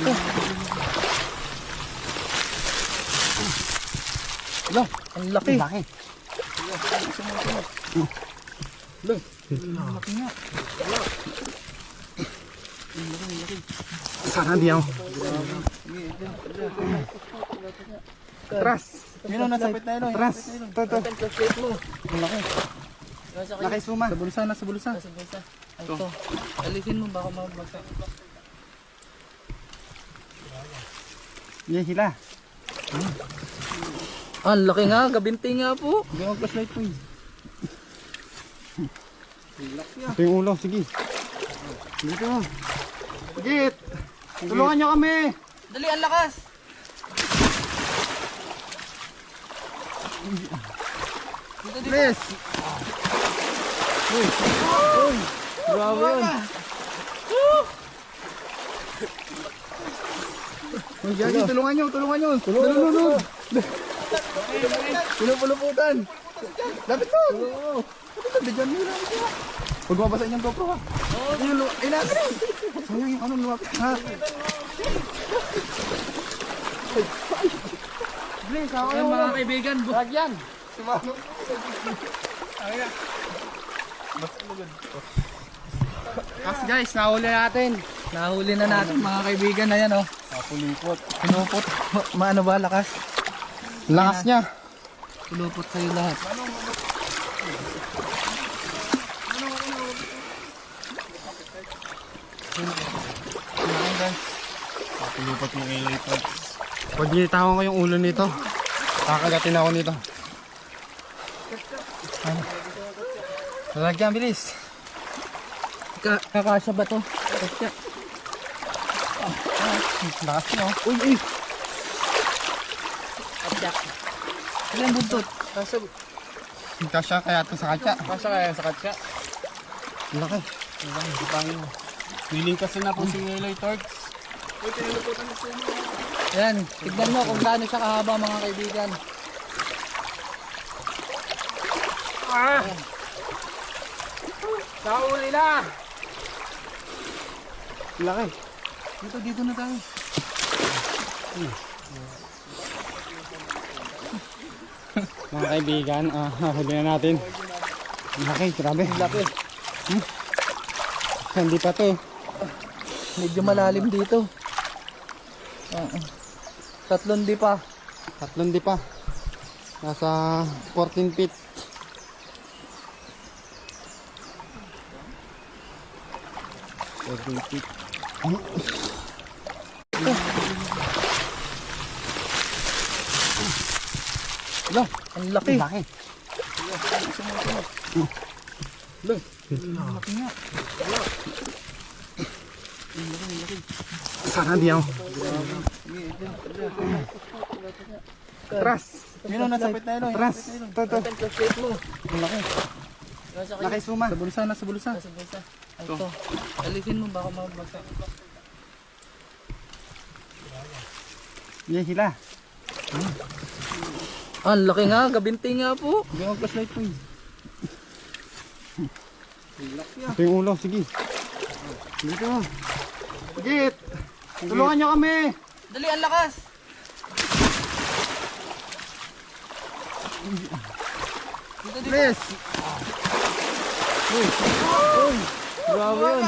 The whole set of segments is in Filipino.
Ito. Lo, ang laki. Laki. Lo, ang laki nga. Sana ako. Tras. Yun o, nasa pit na yun. o, Tras. na mo. Ang laki. Laki suma. Sa bulsa, nasa bulsa. Nasa bulsa. Ito. Alisin mo, baka mabagsak. Yan sila. Ah, ang laki nga. Gabinti nga po. Hindi ako flashlight po. Ito yung ulo. Sige. Dito. Git. Tulungan nyo kami. Dali, ang lakas. Dito, dito. Please. Uy. Uy. Grabe yun. Uy, Jackie, tulungan nyo, tulungan nyo. Tulungan nyo. Pinupuluputan. Lapit to. Lapit to, bigyan mo lang. Huwag mabasa yung GoPro ha. Oo. Yung lu- ay natin eh. Sayang yung ano lumapit ha. Please, ako Ayan, mga kaibigan. Lagyan. Sumano. Kasi guys, nahuli natin. Nahuli na natin mga kaibigan. Ayan oh. Napulipot. Pinupot. Maano ba lakas? Lakas niya. Pinupot sa'yo lahat. Guys. Napulipot yung ilipot. Pag nilitawan ko yung ulo nito, kakagatin ako nito. Ano? Lalagyan, bilis. Ka kakasya ba to? Kakasya. Lakas niya oh. Uy, uy. Kakasya. Ilan buntot? Kasya. Kasya kaya ito sa katya. Kasya kaya sa katya. Laki. Willing kasi na po si Eloy Torts. Yan, tignan mo kung gaano siya kahaba mga kaibigan. Ah! Nauli na! Laki. Dito, dito na tayo. Mga kaibigan, ah, huli na natin. Laki, grabe. Laki. Hindi pa to. Medyo malalim dito. Ah. Tatlong di pa. Tatlong di pa. Nasa 14 feet. Fourteen feet. Lo, ang laki. Laki. Lo, ang laki nga. Sana ako. Tras. Yun o, nasa pit na yun. o, Tras. na mo. Ang laki. Laki suma. Sa bulsa, nasa bulsa. Nasa bulsa. Ito. Alisin mo, baka mabagsak. Yan sila. Ah, ang laki nga. Gabinti nga po. Hindi ako flashlight po. Ito yung ulo. Sige. Dito. Git. Tulungan nyo kami. Dali, ang lakas. Dito, dito. Please. Uy. Uy. Grabe yun.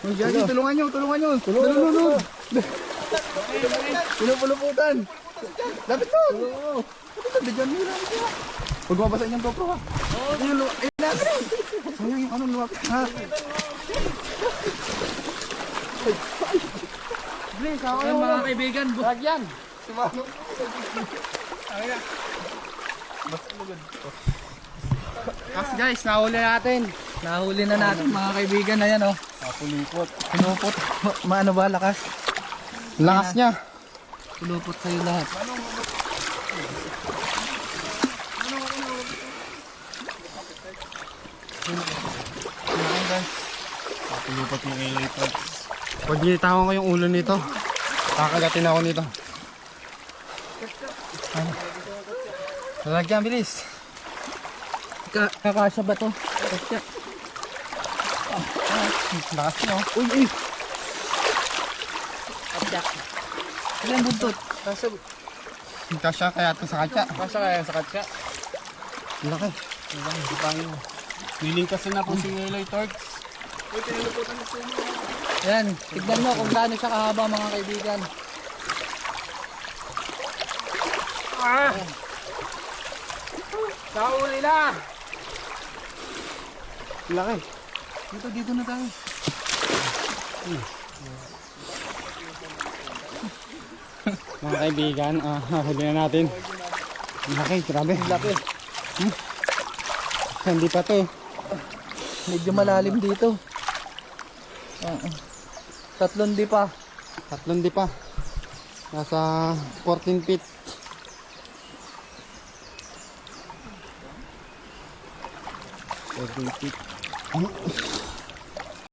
Uy, Jackie, tulungan nyo, tulungan nyo. Tulungan nyo. Pinupuluputan. Lapit to. Lapit to, bigyan mo lang. Huwag mabasa yung GoPro ha. Yung eh, natin eh. Sayang yung ano lumapit ha. Please, ako Ayan, mga kaibigan. Lagyan. Sumano. Kasi guys, nahuli natin. Nahuli na natin mga kaibigan. Ayan oh. Napulipot. Pinupot. Maano ba lakas? Lakas niya. Pinupot sa'yo lahat. Ayan guys. Napulipot yung ilipot. Pag nilitawan ko yung ulo nito, kakagatin ako nito. Ano? Lalagyan, bilis. Ka kakasya ba to? Kakasya. Lakas nyo. Uy, uy. Kapyak. Ano yung buntot? Kaso, Kasya kaya ito sa katsa. kaso kaya sa katsa. Laki. Willing kasi na po si Eloy Torx. Yan, tignan mo kung gaano siya kahaba mga kaibigan. Ah! Nauli na! Laki. Dito, dito na tayo. Mga kaibigan, ah, huli na natin. Laki, grabe. Laki. Hindi pa to. Medyo malalim dito. Oo. Tatlong di pa. Tatlong di pa. Nasa 14 feet. Fourteen feet. うん